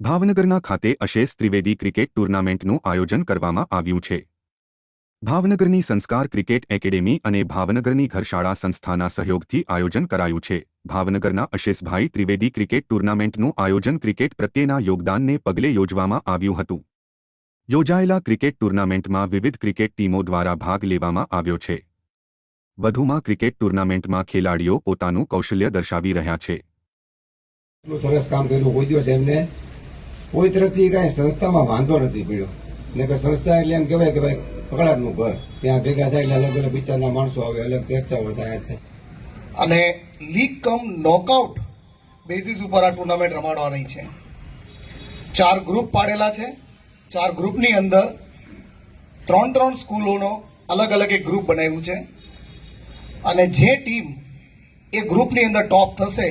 ભાવનગરના ખાતે અશેષ ત્રિવેદી ક્રિકેટ ટુર્નામેન્ટનું આયોજન કરવામાં આવ્યું છે. ભાવનગરની સંસ્કાર ક્રિકેટ એકેડેમી અને ભાવનગરની ઘરશાળા સંસ્થાના સહયોગથી આયોજન કરાયું છે. ભાવનગરના અશેષભાઈ ત્રિવેદી ક્રિકેટ ટુર્નામેન્ટનું આયોજન ક્રિકેટ પ્રત્યેના યોગદાનને પગલે યોજવામાં આવ્યું હતું. યોજાયેલા ક્રિકેટ ટુર્નામેન્ટમાં વિવિધ ક્રિકેટ ટીમો દ્વારા ભાગ લેવામાં આવ્યો છે. વધુમાં ક્રિકેટ ટુર્નામેન્ટમાં ખેલાડીઓ પોતાનું કૌશલ્ય દર્શાવી રહ્યા છે. સરસ કામ કર્યું કોઈ દિવસ એમને કોઈ તરફથી કાંઈ સંસ્થામાં વાંધો નથી પડ્યો. ને કે સંસ્થા એટલે એમ કહેવાય કે ભાઈ પકડાટનું ઘર. ત્યાં ભેગા થાય એટલે અલગ અલગ વિચારના માણસો આવે, અલગ ચર્ચાઓ થાય. અને લીગ કમ નોકઆઉટ બેઝિસ ઉપર આ ટુર્નામેન્ટ રમાડવાની છે. ચાર ગ્રુપ પાડેલા છે. ચાર ગ્રુપની અંદર ત્રણ ત્રણ સ્કૂલોનો અલગ અલગ એક ગ્રુપ બનાવ્યું છે. અને જે ટીમ એ ગ્રુપની અંદર ટોપ થશે,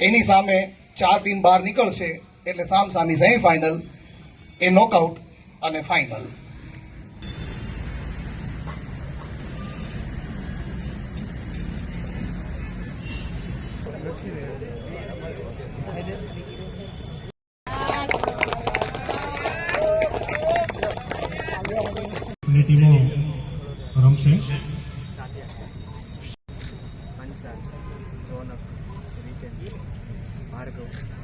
એની સામે ચાર ટીમ બહાર નીકળશે એટલે સામ સામી ફાઇનલ એ નોકઆઉટ અને ફાઇનલની ટીમો રમશે. ભાર્ગવ.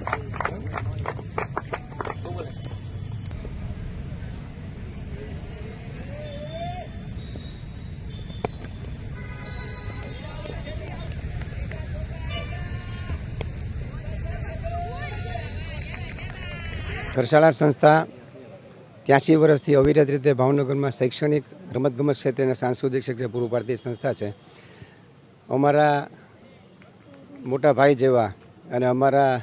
ઘરશાળા સંસ્થા ત્યાંસી વર્ષથી અવિરત રીતે ભાવનગરમાં શૈક્ષણિક રમતગમત ક્ષેત્રે અને સાંસ્કૃતિક ક્ષેત્રે પૂરું પાડતી સંસ્થા છે. અમારા મોટા ભાઈ જેવા અને અમારા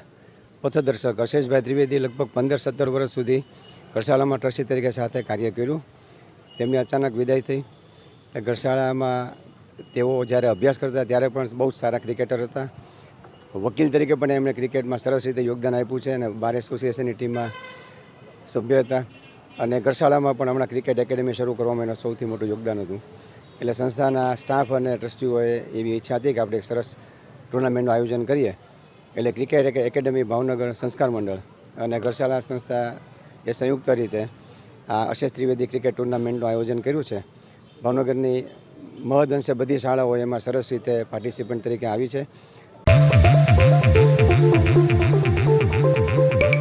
પથદર્શક અશેષભાઈ ત્રિવેદી લગભગ પંદર સત્તર વર્ષ સુધી ઘરશાળામાં ટ્રસ્ટી તરીકે સાથે કાર્ય કર્યું. તેમની અચાનક વિદાય થઈ. ઘરશાળામાં તેઓ જ્યારે અભ્યાસ કરતા ત્યારે પણ બહુ જ સારા ક્રિકેટર હતા. વકીલ તરીકે પણ એમણે ક્રિકેટમાં સરસ રીતે યોગદાન આપ્યું છે અને બાર એસોસિએશનની ટીમમાં સભ્ય હતા. અને ઘરશાળામાં પણ હમણાં ક્રિકેટ એકેડેમી શરૂ કરવામાં એનું સૌથી મોટું યોગદાન હતું. એટલે સંસ્થાના સ્ટાફ અને ટ્રસ્ટીઓએ એવી ઈચ્છા હતી કે આપણે એક સરસ ટુર્નામેન્ટનું આયોજન કરીએ. એટલે ક્રિકેટ એકેડમી એકેડેમી ભાવનગર સંસ્કાર મંડળ અને ઘરશાળા સંસ્થા એ સંયુક્ત રીતે આ અશેષ ત્રિવેદી ક્રિકેટ ટુર્નામેન્ટનું આયોજન કર્યું છે. ભાવનગરની મહદ અંશે બધી શાળાઓ એમાં સરસ રીતે પાર્ટિસિપન્ટ તરીકે આવી છે. Thank you.